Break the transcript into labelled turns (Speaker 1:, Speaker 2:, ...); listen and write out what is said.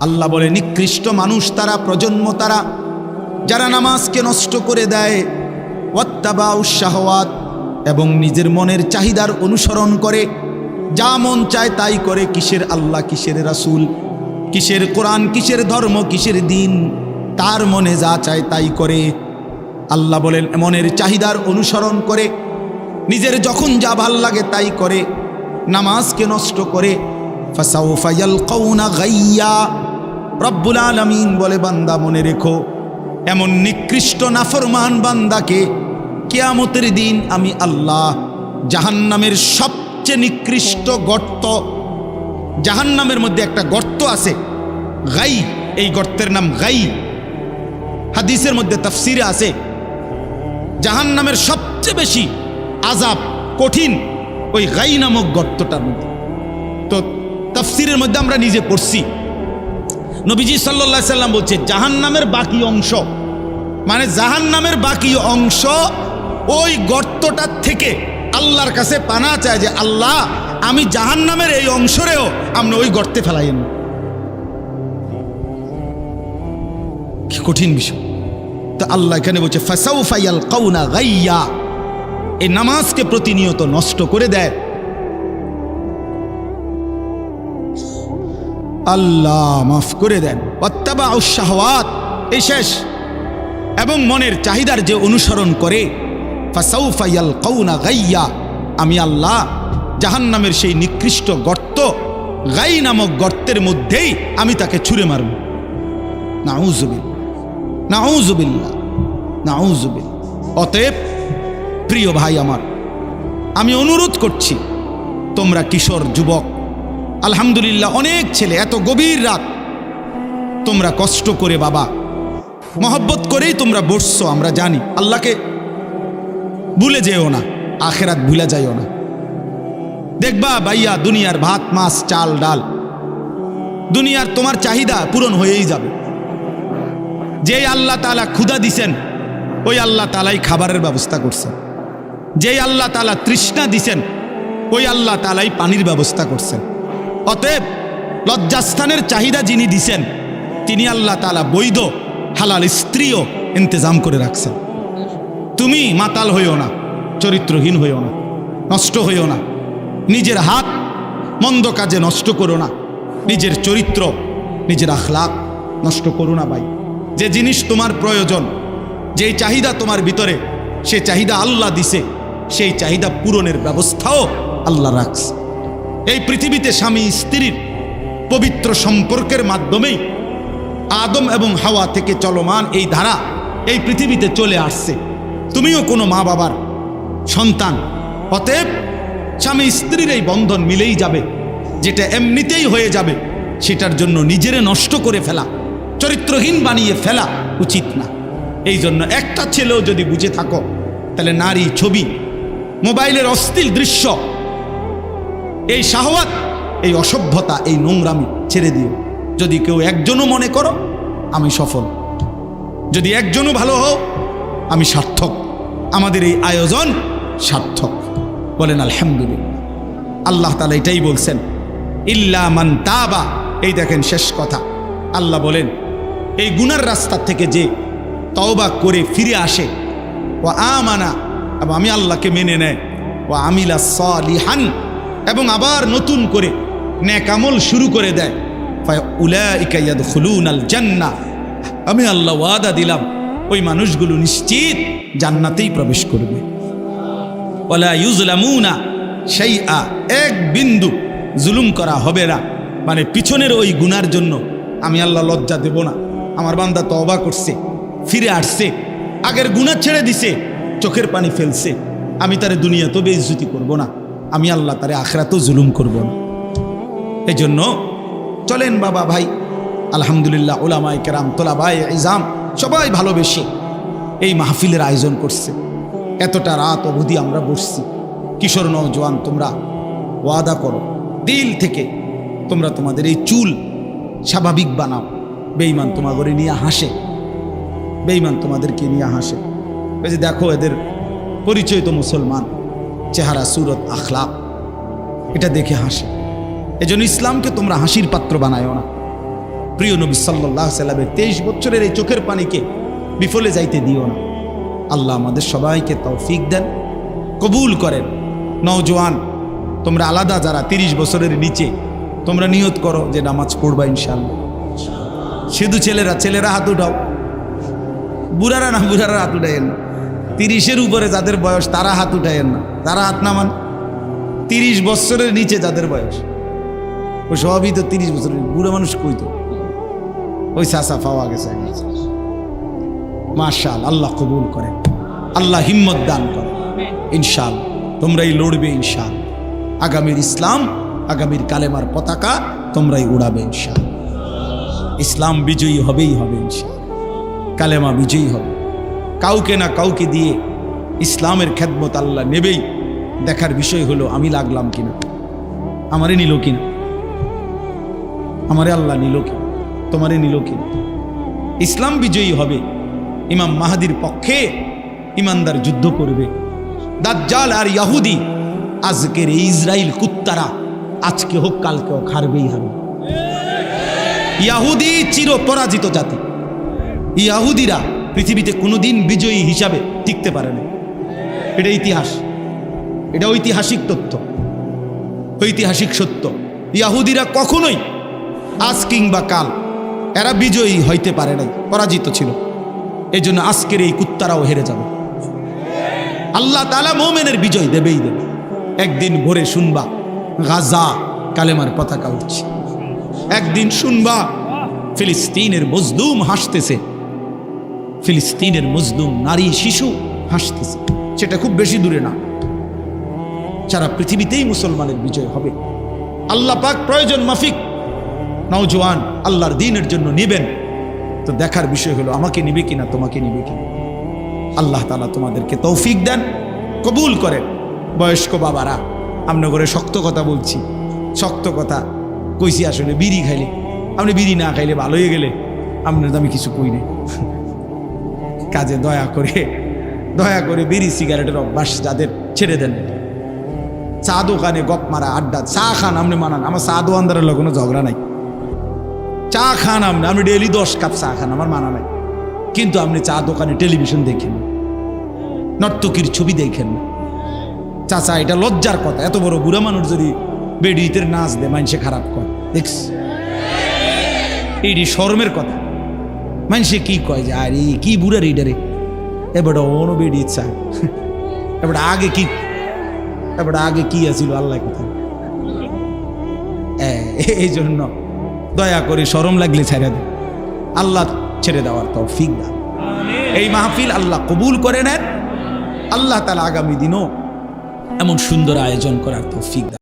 Speaker 1: আল্লাহ বলে, নিকৃষ্ট মানুষ তারা, প্রজন্ম তারা, যারা নামাজকে নষ্ট করে দেয় ওয়াত্তাবা উৎসাহওয়াত এবং নিজের মনের চাহিদার অনুসরণ করে, যা মন চায় তাই করে, কিসের আল্লাহ, কিসের রাসূল, কিসের কোরআন, কিসের ধর্ম, কিসের দিন, তার মনে যা চায় তাই করে। আল্লাহ বলেন, মনের চাহিদার অনুসরণ করে, নিজের যখন যা ভালো লাগে তাই করে, নামাজকে নষ্ট করে, ফাসাউফা ইয়ালকাউনা গাইয়া রব্বুল আলামিন বলে, বান্দা, মনে রেখো, এমন নিকৃষ্ট নাফরমান বান্দাকে কেয়ামতের দিন আমি আল্লাহ, জাহান্নামের সবচেয়ে নিকৃষ্ট গর্ত, জাহান্নামের মধ্যে একটা গর্ত আছে, গাই, এই গর্তের নাম গাই। হাদিসের মধ্যে তাফসিরে আছে, জাহান্নামের সবচেয়ে বেশি আজাব কঠিন ওই গাই নামক গর্তটার মধ্যে। তো তাফসিরের মধ্যে আমরা নিজে পড়ছি। নবীজি সাল্লা সাল্লাম বলছে, জাহান্নামের বাকি অংশ। মানে জাহান্নামের বাকি অংশ ওই গর্তটার থেকে আল্লাহর কাছে পানা চায় যে, আল্লাহ, আমি জাহান্নামের এই অংশরেও আপনি ওই গর্তে ফেলাইন কি কঠিন বিষয়। তো আল্লাহ এখানে বলছে ফাসাউ ফাইয়াল কাউনা গাইয়া। এই নামাজকে প্রতিনিয়ত নষ্ট করে দেয়। আল্লাহ মাফ করে দেন। অত্যাবা উৎসাহওয়াত এই শেষ। এবং মনের চাহিদার যে অনুসরণ করে ফাসাউফাইয়াল কৌনা গাইয়া, আমি আল্লাহ জাহান্নামের সেই নিকৃষ্ট গর্ত, গাই নামক গর্তের মধ্যেই আমি তাকে ছুঁড়ে মারব। নাউজুবিল নাউজুবিল্লা নাউজুবিল অতএব, প্রিয় ভাই আমার, আমি অনুরোধ করছি, তোমরা কিশোর, যুবক আলহামদুলিল্লাহ, অনেক ছেলে, এত গভীর রাত। তোমরা কষ্ট করে বাবা, মহব্বত করেই তোমরা বসছো, আমরা জানি। আল্লাহকে ভুলে যেও না, আখেরাত ভুলে যাইও না। দেখবা ভাইয়া, দুনিয়ার ভাত, মাছ, চাল, ডাল, দুনিয়ার তোমার চাহিদা পূরণ হয়েই যাবে। যেই আল্লাহ তালা ক্ষুদা দিছেন, ওই আল্লাহ তালাই খাবারের ব্যবস্থা করছেন। যেই আল্লাহ তালা তৃষ্ণা দিছেন, ওই আল্লাহ তালাই পানির ব্যবস্থা করছেন। অতএব লজ্জাস্থানের চাহিদা যিনি দিছেন, তিনি আল্লাহ তালা বৈধ, হালাল স্ত্রীও ইন্তজাম করে রাখছেন। তুমি মাতাল হইও না, চরিত্রহীন হইও না, নষ্ট হইও না, নিজের হাত মন্দ কাজে নষ্ট করো না, নিজের চরিত্র, নিজের আখলাক নষ্ট করো না ভাই। যে জিনিস তোমার প্রয়োজন, যেই চাহিদা তোমার ভিতরে, সে চাহিদা আল্লাহ দিছে, সেই চাহিদা পূরণের ব্যবস্থাও আল্লাহ রাখছে। এই পৃথিবীতে স্বামী, স্ত্রীর পবিত্র সম্পর্কের মাধ্যমেই আদম এবং হাওয়া থেকে চলমান এই ধারা এই পৃথিবীতে চলে আসছে। তুমিও কোনো মা বাবার সন্তান, অতএব স্বামী, স্ত্রীর এই বন্ধন মিলেই যাবে, যেটা এমনিতেই হয়ে যাবে, সেটার জন্য নিজেরে নষ্ট করে ফেলা, চরিত্রহীন বানিয়ে ফেলা উচিত না। এই জন্য একটা ছেলেও যদি বুঝে থাকো, তাহলে নারী ছবি, মোবাইলের অস্থির দৃশ্য এই শাহওয়াত, এই অসভ্যতা, এই নোংরামি ছেড়ে দিও। যদি কেউ একজনও মনে করো, আমি সফল। যদি একজনও ভালো হও, আমি সার্থক। আমাদের এই আয়োজন সার্থক। বলেন, আলহামদুলিল্লাহ। আল্লাহ তালা এটাই বলছেন, ইল্লা মান তাবা। এই দেখেন শেষ কথা। আল্লাহ বলেন, এই গুনার রাস্তা থেকে যে তওবা করে ফিরে আসে ও আমানা, এবং আমি আল্লাহকে মেনে নেয় ও আমিলা সলিহান। এবং আবার নতুন করে ন্যাকামল শুরু করে দেয়। উলাইকাইয়াদ খুলুন আল জান্না আমি আল্লাহ ওয়াদা দিলাম, ওই মানুষগুলো নিশ্চিত জান্নাতেই প্রবেশ করবে। ওলা ইউজলামুনা সেই আ এক বিন্দু জুলুম করা হবে না। মানে পিছনের ওই গুনার জন্য আমি আল্লাহ লজ্জা দেব না। আমার বান্দা তওবা করছে, ফিরে আসছে, আগের গুণা ছেড়ে দিছে, চোখের পানি ফেলছে। আমি তারে দুনিয়া তো বেইজ্জতি করব না। আমি আল্লাহ তারে আখরাতেও জুলুম করব না। এই জন্য চলেন বাবা ভাই, আলহামদুলিল্লাহ ওলামাই কেরাম তোলা ভাই ইজাম সবাই ভালোবেসে এই মাহফিলের আয়োজন করছে। এতটা রাত অবধি আমরা বসছি। কিশোর নজওয়ান তোমরা ওয়াদা করো। দিল থেকে তোমরা তোমাদের এই চুল স্বাভাবিক বানাও। বেইমান তোমাগরে নিয়ে হাসে। বেইমান তোমাদেরকে নিয়ে হাসে। এই যে দেখো, এদের পরিচয় তো মুসলমান। চেহারা, সুরত আখলাপ এটা দেখে হাসে। এজন্য ইসলামকে তোমরা হাসির পাত্র বানায়ও না। প্রিয় নবী সাল্লাহ সাল্লামের তেইশ বছরের এই চোখের পানিকে বিফলে যাইতে দিও না। আল্লাহ আমাদের সবাইকে তৌফিক দেন, কবুল করেন। নওজোয়ান, তোমরা আলাদা যারা তিরিশ বছরের নিচে, তোমরা নিয়ত করো যে নামাজ পড়বা ইনশাল্লাহ শুধু ছেলেরা ছেলেরা হাত উঠাও। বুড়ারা না, বুড়ারা হাত উঠাইয়েন না। তিরিশের উপরে যাদের বয়স, তারা হাত উঠাইয়েন না। তারা হাত নামান। তিরিশ বছরের নিচে যাদের বয়স, ও সবই তো তিরিশ বছরের, বুড়ো মানুষ কই তো? ওই চাষা পাওয়া গেছে মাশাল আল্লাহ কবুল করেন আল্লাহ হিম্মত দান করে। ইনশাল তোমরাই লড়বে ইনশাল আগামীর ইসলাম, আগামীর কালেমার পতাকা তোমরাই উড়াবে ইনশাল ইসলাম বিজয়ী হবেই হবে ইনশাল কালেমা বিজয়ী হবে। কাউকে না কাউকে দিয়ে ইসলামের খেদমত আল্লাহ নেবেই। দেখার বিষয় হলো, আমি লাগলাম কিনা? আমারে নিল কিনা? আমারে আল্লাহ নিল কিনা? তোমারে নিল কিনা? ইসলাম বিজয়ী হবে। ইমাম মাহাদির পক্ষে ইমানদার যুদ্ধ করবে। দাজ্জাল আর ইয়াহুদি, আজকের ইসরায়েল কুত্তারা, আজকে হোক কালকেও খারবেই হারবে। ইয়াহুদি চির পরাজিত জাতি। ইয়াহুদিরা পৃথিবীতে কোনোদিন বিজয়ী হিসাবে টিকতে পারে না। এটা ইতিহাস। এটা ঐতিহাসিক তথ্য। ঐতিহাসিক সত্য। ইয়াহুদিরা কখনোই আজ কিংবা কাল এরা বিজয়ী হইতে পারে নাই, পরাজিত ছিল। এই জন্য আজকের এই কুত্তারাও হেরে যাবে। আল্লাহ তালা মোমেনের বিজয় দেবেই দেবে। একদিন ভোরে শুনবা, গাজা কালেমার পতাকা উঠছে। একদিন শুনবা, ফিলিস্তিনের মজলুম হাসতেছে। ফিলিস্তিনের মজলুম নারী শিশু হাসতেছে। সেটা খুব বেশি দূরে না। সারা পৃথিবীতেই মুসলমানের বিজয় হবে। আল্লাহ পাক প্রয়োজন মাফিক। নওজোয়ান, আল্লাহর দিনের জন্য নিবেন। তো দেখার বিষয় হলো, আমাকে নিবে কিনা, তোমাকে নিবে কিনা? আল্লাহ তালা তোমাদেরকে তৌফিক দেন, কবুল করেন। বয়স্ক বাবারা ঘরে শক্ত কথা বলছি। শক্ত কথা। কইছি আসলে বিড়ি খাইলে। আপনি বিড়ি না খাইলে ভালো হয়ে গেলে। আপনার আমি কিছু কই নাই। কাজে দয়া করে দয়া করে বিড়ি সিগারেটের অভ্যাস যাদের ছেড়ে দেন। চা দোকানে গপ মারা, আড্ডা, চা খান আপনি মানান, আমার চা দোকানদারের কোনো ঝগড়া নাই। চা খান আপনি আপনি ডেলি দশ কাপ চা খান, আমার মানা নাই। কিন্তু আপনি চা দোকানে টেলিভিশন দেখেন, নর্তকীর ছবি দেখেন। চাচা, এটা লজ্জার কথা, এত বড় বুড়া মানুষ যদি বেডিতের নাচ দে মানুষে খারাপ কর। দেখছ? এইটি শর্মের কথা। মানুষে কি কয় যে আরে কি বুড়া রে রে এবার অন বেডি ইচ্ছা এবার আগে কি এবার আগে কি আছিল আল্লাহ কোথায় এই জন্য দয়া করে সরম লাগলে ছেড়ে দে আল্লাহ ছেড়ে দেওয়ার তৌফিক দান এই মাহফিল আল্লাহ কবুল করে নেন আল্লাহ তালা আগামী দিনও এমন সুন্দর আয়োজন করার তৌফিক দান